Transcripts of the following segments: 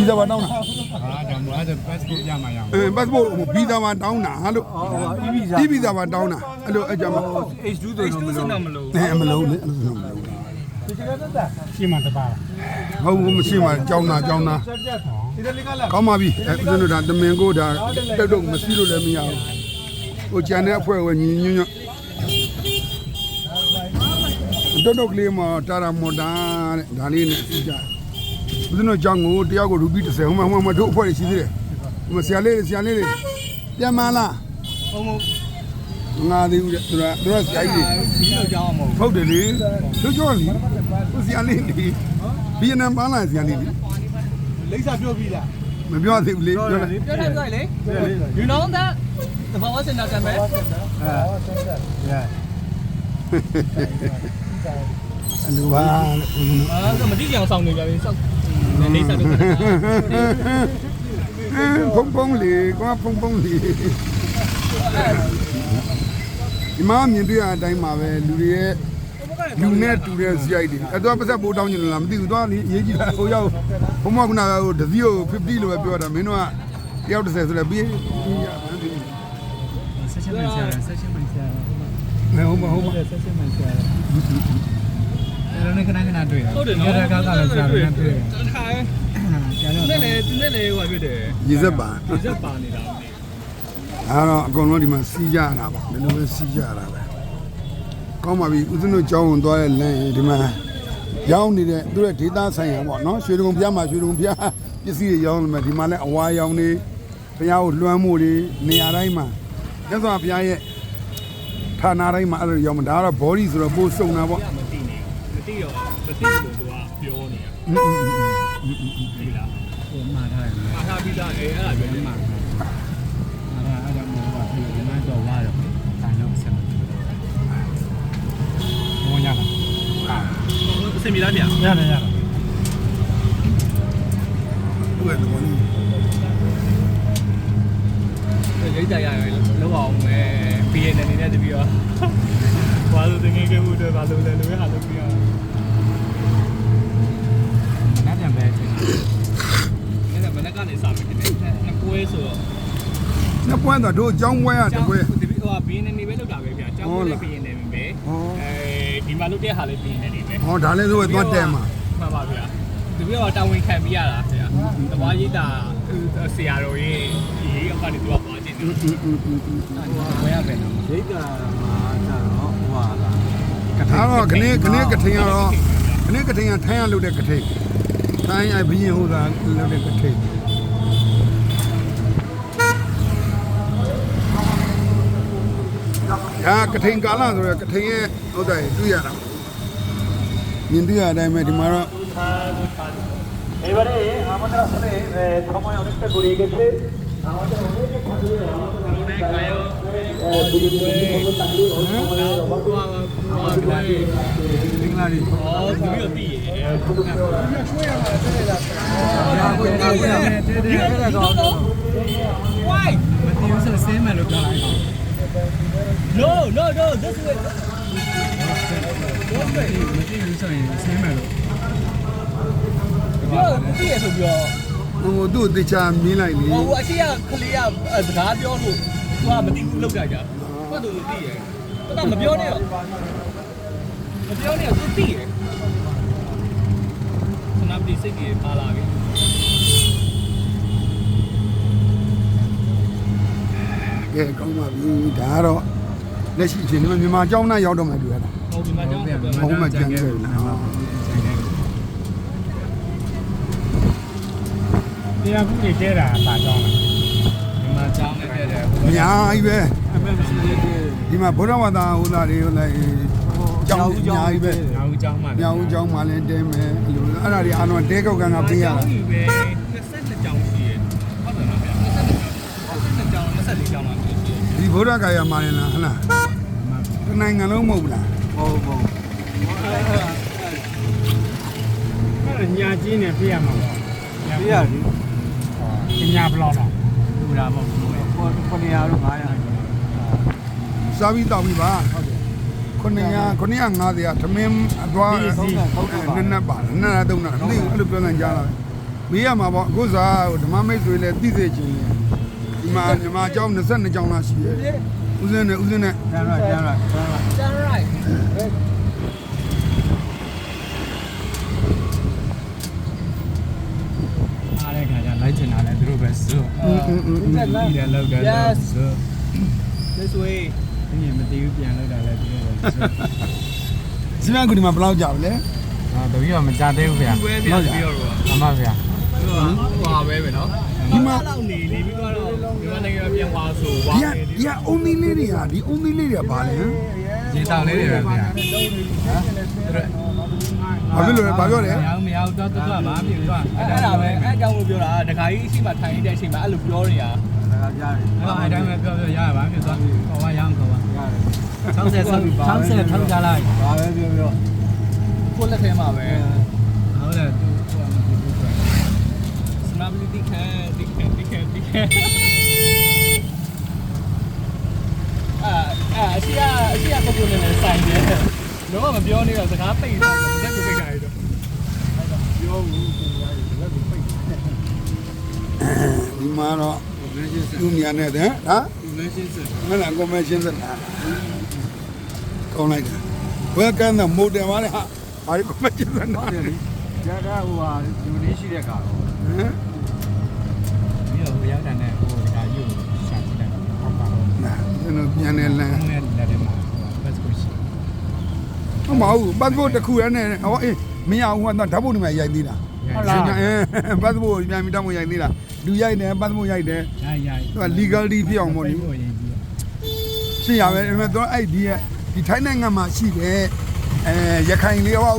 ဗီဇာပါတောင်းတာဟာဒါမှအဲ့ဒါ passport ရမှာရအောင်အဲ passport ဗီဇာပါတောင်းတာလို့ဟောဟော e visa ဒီဗီဇာပါတောင်းတာအဲ့လိုအကြမ်းမ H2 ဆိုတော့မလို့တော့မလို့အဲမလုံးလေအဲ့လိုမလုံးရှင်းမှာတပါလားဟုတ်ဘူးမရှိမှကြောင်းတာကြောင်းတာကောင်းပါပြီအဲဦးဇင်းတို့ဒါတမင်ကိုဒါတုတ်တုတ်မရှိလို့လည်းမရဘူးဟိုကျန်တဲ့အဖွဲ့ကညီညွတ်ညွတ်တုတ်တုတ်ကလေးမှာတာရာမော်တာတဲ့ဒါလေးနဲ့ကြည့်ကြ ဦးဇင်းတို့ကြောင်းကိုတယောက်ကိုရူပီ30ဟိုမှာဟိုမှာတို့အဖွဲ့ရှိသေးတယ်ဟိုမှာဆရာလေးဆရာလေးပြန်မလားဟုတ်မို့ငါသေးဦးတဲ့သူကသူကဆရာကြီးဒီလိုကြောင်းမဟုတ်ဟုတ်တယ်လေတို့ကြောလीသူဆရာလေးလေဗီယက်နမ်ပန်းလာဆရာလေးလေလိမ့်စာပြောပြီးလားမပြောသေးဘူးလေပြောလိုက်ပြောတယ်ပြောလေ you know that the power center တမ်းပဲအဲအလိုပါလို့အာမတိကြောင်ဆောင်နေကြပြီစောက် နေစားတော့ဖုံဖုံလေးကွာဖုံဖုံလေးဒီမှာမြင်တွေ့ရတဲ့အတိုင်းမှာပဲလူတွေရဲ့လူနဲ့တူတဲ့ဇိုက်တွေအဲ့တော့ပတ်သက်ပိုးတောင်းနေလားမသိဘူးတော့လေရေးကြည့်လိုက်ဟိုရောက်ဘုံမကနာဟိုတစည်းကို50လို့ပဲပြောတာမင်းတို့ကတယောက်30ဆိုလည်းပြီးပြီးရမယ်ဆက်ရှင်မှန်ဆရာဆက်ရှင်မှန်ဆရာမယ်ဟုတ်မဟုတ်မဆက်ရှင်မှန်ဆရာ အဲ့ဒါနဲ့ခဏခဏတွေ့တာရတာကလည်းဆရာနဲ့တွေ့တယ်ထားကျန်တော့နဲ့လေသူနဲ့လေဟိုဖြစ်တယ်ရေစက်ပါဒီစက်ပါနေတာမသိအဲ့တော့အကုန်လုံးဒီမှာစီးကြရတာပေါ့ဒီလိုပဲစီးကြရတာပဲကောင်းပါပြီဦးဇင်းတို့ကြောင်းဝင်သွားတဲ့လမ်းရင်ဒီမှာရောင်းနေတဲ့သူရဲ့ဒေတာဆိုင်ရာပေါ့နော်ရွှေတုံဖျားမှာရွှေတုံဖျားပစ္စည်းတွေရောင်းနေမှာဒီမှာလည်းအဝါရောင်နေဖျားကိုလွှမ်းမို့တွေနေရာတိုင်းမှာမြတ်စွာဘုရားရဲ့ဌာနတိုင်းမှာအဲ့လိုရောင်းမှာဒါကတော့ body ဆိုတော့ပိုးစုံတာပေါ့မသိနေမသိ တော့မသိလို့သူကပြောနေတာဒီလားဟိုမှာထားတယ်အားထားပြီးသားအဲအဲ့ဒါပြောနေမှာအဲ့ဒါအဲ့ဒါမျိုးပါဒီမှာတော့လာတော့တိုင်းတော့ဆက်မှာဘောညာလားအာအစင်မြလားဗျာရတယ်ရတယ်သူ့ရဲ့သဘောလေးရိတ်ကြရရလောက်အောင်ပဲ BNN နေနဲ့တပြီးတော့ဘာလို့တကယ်ကမှုတွေဘာလို့လဲလို့ဟာလို့ပြီးတော့နား ပြန်ပဲချင်းအဲ့ဒါဘယ်နဲ့ကနေစမယ်တဲ့နှစ်ပွဲဆိုတော့နှစ်ပွင့်တော့တို့အကြောင်းပွဲရတပွဲဒီဟို BNN နေပဲလောက်တာပဲဗျာကျောင်းပွဲ BNN ပဲဟောအဲဒီမှာလုပ်တဲ့ဟာလေး BNN နေပဲဟောဒါလည်းဆိုတော့သွားတဲမှာမှန်ပါဗျာဒီပြီးတော့တာဝန်ခံပြီးရတာဗျာတဘာရိတ်တာဆရာတော်ရေးရေးအကနေသူကပွားခြင်းတယ်ဝယ်ရပဲနော်ဒိတ်တာမှာကျတော့ဟိုဟာလားဒါတော့ခနေ့ခနေ့ကထိန်ရတော့ခနေ့ကထိန်ကထိုင်းရလို့တဲ့ကထိန် साईं ऐं बीह हूंदा लड़े इकट्ठे हा इकट्ठे ॻाल्हां थोरा इकट्ठे ॿुधाए तूं यारहं ईंदी आहे टाइम এটি মারা এবারে আমাদের আসলে সময় অনেকটা গড়িয়ে গেছে আমাদের অনেক গায়ক অভাব হয় Why? But they use the same look alike. No, no, no, this way. This way. မကြည့်ဘူးဆိုရင် same ပဲလို့ပြောကြည့်ရဆိုပြောဟိုသူ့တေချာမင်းလိုက်လေဟိုအရှိရခလေးရစကားပြောလို့သူကမသိဘူးလောက်ကြကြဘာလို့သူသိရတော့မပြောနဲ့တော့မပြောနဲ့တော့သူသိရ ခဏပြီးစိတ်ကြီးပါလာပြီကဲကောင်းပါပြီဒါကတော့လက်ရှိအချိန်မှာမြန်မာကျောင်းသားရောက်တော့မှတွေ့ရတာဟုတ်ဒီမှာကြောင်းပြောဘုံမှာကြံခဲ့ပြီလားတရားခုတွေတဲတာပါကြောင်းလားဒီမှာကြောင်းနဲ့တဲ့တဲ့အများကြီးပဲအမေမရှိသေးဘူးဒီမှာဗုဒ္ဓဝါဒဟိုသားတွေဟိုလိုက် ကျောင်းအများကြီးပဲ။ညာဦးကျောင်းမှာညောင်ဦးကျောင်းမှာလည်းတဲမယ်အဲ့လိုအဲ့ဒါတွေအားလုံးတဲကောက်ကံကပေးရတာ။ပဲ22ကျောင်းရှိရဲ့။ဟုတ်တယ်နော်ဗျာ22ကျောင်း24ကျောင်းလောက်ရှိရဲ့။ဒီဗုဒ္ဓဂါယာမှာလည်းလားဟလား။တစ်နိုင်ငံလုံးမဟုတ်ဘူးလားဟုတ်ပါဘူးအဲ့ဒါညာကြီးနဲ့ပြရမှာပေါ့။ပြရတယ်။ညာဘလောက်တော့လူလာမဟုတ်ဘူး။ပေါ်ပေါ်နေရတော့900။စားပြီးတောင်းပြီးပါဟုတ်ကဲ့ 900 950ရာသမင်းအသွားနက်နက်ပါနက်နက်သုံးတာအဲ့လိုပြောနေကြတာမေးရမှာပေါ့အခုစားဓမ္မမိတ်တွေလည်းသိစေချင်တယ်ဒီမှာညီမအကြောင်း22ကြောင်းလားရှိတယ်ဦးစင်းနဲ့ဦးစင်းနဲ့တန်ရိုက်တန်ရိုက်တန်ရိုက်အားရခါကြလိုက်ချင်တာလည်းသူတို့ပဲဇွတ်အင်းအင်းအင်းဒီလည်းလောက်တယ်ဇွတ် this way ဒီမတည်ဘူးပြန်လောက်တာလည်းသူတို့ပဲစို့စီမံကူဒီမှာဘယ်လောက်ကြာပြီလဲအာတပီးတော့မကြသေးဘူးဗျာဝဲပြန်ပြီးတော့အမဗျာဟွာပဲပဲနော်လောက်နေနေပြီးတော့ဒီမနိုင်ငံပြန်သွားဆိုဝါဒီကဒီကအုံသီးလေးတွေကဒီအုံသီးလေးတွေကဘာလဲဟမ်ရေတောင်လေးတွေပဲဗျာဘာဖြစ်လို့လဲဘာပြောလဲမရဘူးမရဘူးတော့တော့တော့မပြေဘူးတော့အဲ့ဒါပဲအဲ့အကြောင်းကိုပြောတာဒကာကြီးရှိမှထိုင်နေတဲ့အချိန်မှာအဲ့လိုပြောနေတာ ဒါကကြားတယ်အဲ့တိုင်းပဲပြောပြောရပါဖြစ်သွားခေါ်ပါရအောင်ခေါ်ပါရတယ်60ဆက်60ထောက်ကြလိုက်ဘာပဲပြောပြောကိုလက်ထဲမှာပဲဟုတ်တယ်သူဟိုမှာဒီလို smart ခံဒီခံဒီခံဒီခံအာအာအရှိအအရှိအပုဂ္ဂိုလ်နဲ့ဆိုင်တယ်တော့မပြောနေတော့စကားပိတ်နေတာလက်ကိုပိတ်တာရတော့ပြောဘူးသူများတွေလက်ကိုပိတ်တယ်ဒီမှာတော့ လက်ချင်းစသူမြန်နေတယ်ဟာလက်ချင်းစမလားကွန်မရှင်စတာကောင်းလိုက်တယ်ဘယ်ကန်တဲ့မိုတယ်ပါလေဟာဟာဒီကွန်မရှင်စတာဟုတ်တယ်လေကျန်တာဟိုဟာယူနေရှိတဲ့ကောင်ဟမ်ပြီးတော့ဟိုရောက်တဲ့နဲ့ဟိုဒါယူရှာကြည့်တယ်ဟောပါတော့နာကျွန်တော်ပြန်နေလမ်းဘုံနဲ့လက်ထဲမှာဘတ်ကိုရှိဟုတ်မဟုတ်ပတ်ဖို့တစ်ခုရနဲ့ဟောအေးမရဘူးကတော့ဓာတ်ပုံတွေမှာရိုက်သေးတာ ဟုတ်လားအဲပတ်ဖို့ပြန်ပြီးတောင်းမရိုက်သေးတာလူရိုက်တယ်ပတ်ဖို့ရိုက်တယ်ရိုက်ရိုက်သူက legality ဖြစ်အောင်ပေါ့လေကိုရေးပြီးရှင်းရမယ်အဲ့မဲ့တော့အဲ့ဒီရဲ့ဒီထိုင်းနိုင်ငံမှာရှိတဲ့အဲရခိုင်လေးဟော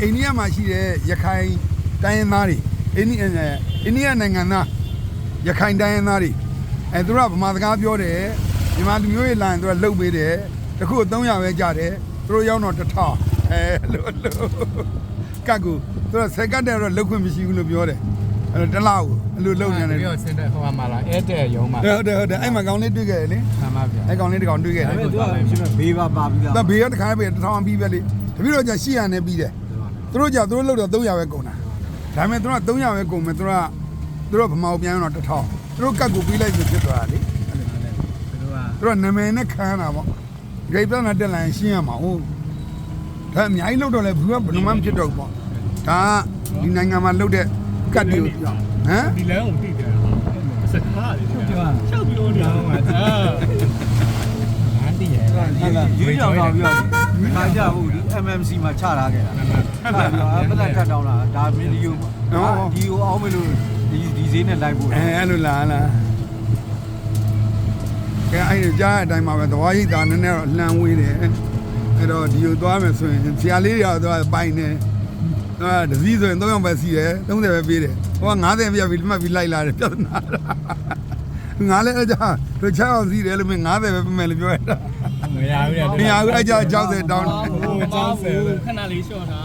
အိန္ဒိယမှာရှိတဲ့ရခိုင်တိုင်းရင်းသားတွေအိန္ဒိယအိန္ဒိယနိုင်ငံသားရခိုင်တိုင်းရင်းသားတွေအဲသူတို့ကဗမာစကားပြောတယ်မြန်မာလူမျိုးရေးလိုင်းသူကလှုပ်ပေးတယ်တခု300ပဲကြတယ်သူတို့ရောက်တော့1000အဲလို့လို့ ကတ်ကူသူတို့ဆက်ကတ်တယ်တော့လှုပ်ခွင့်မရှိဘူးလို့ပြောတယ်အဲ့တော့တစ်လောက်အဲ့လိုလှုပ်နေတယ်ပြီးတော့စင်တဲ့ဟိုမှာလာအဲတဲ့ရုံးမှာဟုတ်တယ်ဟုတ်တယ်အဲ့မှာကောင်လေးတွေ့ခဲ့တယ်လေဆမ်းပါဗျာအဲ့ကောင်လေးတစ်ကောင်တွေ့ခဲ့တယ်ဒါပေမဲ့သူကရှင်ဘေးပါပါပြီးသားဒါဘေးကတစ်ခါပဲတစ်ထောင်ပြီးပဲလေတပည့်တော်じ800နဲ့ပြီးတယ်သူတို့じသူတို့လောက်တော့300ပဲကုန်တာဒါပေမဲ့သူတို့က300ပဲကုန်မယ်သူတို့ကသူတို့ဗမာကိုပြန်တော့1000သူတို့ကတ်ကိုပြီးလိုက်ဆိုဖြစ်သွားတာလေသူတို့ကသူတို့ကနာမည်နဲ့ခံရတာပေါ့ဂိတ်ပြဿနာတက်လာရင်ရှင်းရမှာဟုတ် ဒါအများကြီးလောက်တော့လဲဘူးကဘယ်လိုမှမဖြစ်တော့ဘူးပေါ့ဒါကဒီနိုင်ငံမှာလောက်တဲ့ကတ်တွေကိုပြောင်းဟမ်ဒီလမ်းကိုတိတယ်စကားလေပြောချောက်ပြောနေတာအာငါတည်ရဲ့ဟုတ်လားယူကြောင်တော့ပြီးတော့ဒီခါကြဘူးဒီ MMC မှာချထားခဲ့တာအဲ့ဒါပလက်ထပ်တောင်းလာဒါမင်းဒီယိုဒီယိုအောင်မလို့ဒီဒီဈေးနဲ့လိုက်ဖို့အဲအဲ့လိုလားလားကဲအဲ့ဒီကြားတဲ့အတိုင်းမှာပဲသဘောရိတ်တာနည်းနည်းတော့လှမ်းဝေးတယ် အဲ့တော့ဒီကိုသွားမယ်ဆိုရင်ဆရာလေးတွေကတော့ပိုင်နေအာတစည်းဆိုရင်300ပဲစီတယ်30ပဲပေးတယ်ဟိုက90ပြပြီးမှတ်ပြီးလိုက်လာတယ်ပြဿနာငါလည်းအဲ့ကြောင့်တို့ချအောင်စီတယ်လို့မင်း90ပဲပြမယ်လို့ပြောရတာမရဘူးလေမရဘူးအဲ့ကြောင့်60တောင်းတယ်ဟိုကျောင်းဆယ်ခဏလေးရှော့တာ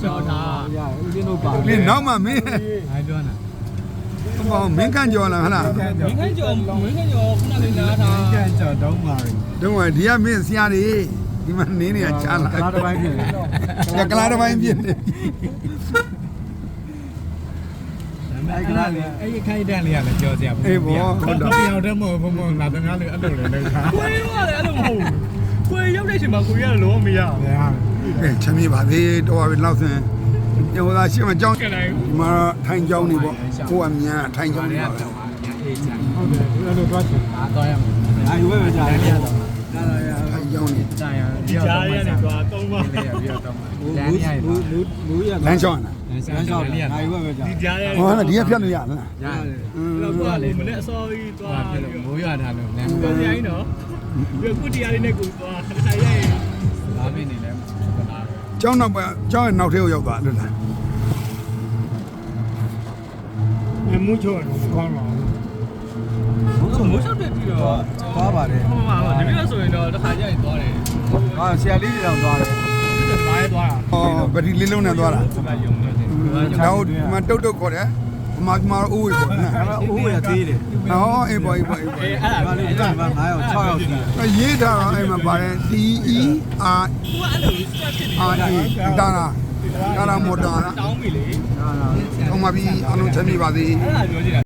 ရှော့တာရဦးဇင်းတို့ပါလေနောက်မှမင်းအားပြောတာဟောမင်းကန့်ကြော်လာဟလားမင်းခန့်ကျော်မင်းခန့်ကျော်ခဏလေးနားတာကြံကြော်တော့မှာတော့ဒီကမင်းဆရာတွေ ဒီမှာနေနေချာလာကားတစ်ပိုင်းဖြစ်တယ်ကကလာတစ်ပိုင်းပြင်းနေအဲ့ကလေးအဲ့ဒီခိုင်တန်လေးကလည်းကြော်စရာဘူးတယောက်တည်းမဟုတ်ဘူးမဟုတ်ငါတကားလေးအဲ့လိုလေလောက်တာကိုယ်ရောလည်းအဲ့လိုမဟုတ်ဘူးကိုယ်ရောက်တဲ့အချိန်မှာကိုယ်ရလုံးမရဘူးအဲချမ်းမြေပါသေးတော့ပြီလောက်စင်ဟိုသာရှင်းမကြောင်းကလိုက်ဒီမှာထိုင်ကြောင်းနေပေါ့ကိုကမြန်ထိုင်ကြောင်းနေပါပဲဟုတ်တယ်အဲ့လိုတော့ချင်အားတော့ရမှာအာယူပဲကြာတယ် လေးရပြီးတော့မှာဘူးလမ်းရရဘူးဘူးဘူးရလမ်းချောင်းလားလမ်းလမ်းလျှောက်လေးရအာယူပဲကြာဒီကြားရဟောလားဒီကဖြတ်လို့ရလားရတယ်อืมတော့သွားလေမနေ့အစောကြီးသွားပြပြီးလို့တော့မိုးရထားလို့လမ်းကိုယ်ရိုင်းနော်ပြီးကုတီရလေးနဲ့ကိုသွားထိုင်ရိုက်လာမင်းနေလဲပနာကျောင်းနောက်ပဲကျောင်းရဲ့နောက်ထဲကိုရောက်သွားလို့လားမှုချောတော့ကောင်းတော့မိုးချောက်တက်ပြီးတော့သွားပါတယ်ဟောမှာပါဒီလိုဆိုရင်တော့တစ်ခါကျရင်သွားတယ်ဟာဆရာလေးတွေတော့သွားတယ် ဒီမှာရဲသွားတာဟောဗတိလေးလုံးနဲ့သွားတာဆက်မယုံလို့တယ်နောက်ဒီမှာတုတ်တုတ်ခေါ်တယ်ဗမာကမာအိုးဝေခေါ်တယ်အဲ့တော့ဦးရသေးတယ်ဟောအေးပေါ်အေးပေါ်အေးပေါ်အေးအဲ့ဒါဒါလေးအဲ့ဒါမှ9ရောက်6ရောက်စီးတယ်အရေးထားတော့အဲ့မှာပါတယ် T E R သူကအဲ့လို step ဖြစ်နေ R A ဒါလားကာလာမော်တာတောင်းပြီလေဟာဟာကောင်းပါပြီအားလုံးချမ်းမြေပါစေအဲ့ဒါပြောချင်တာ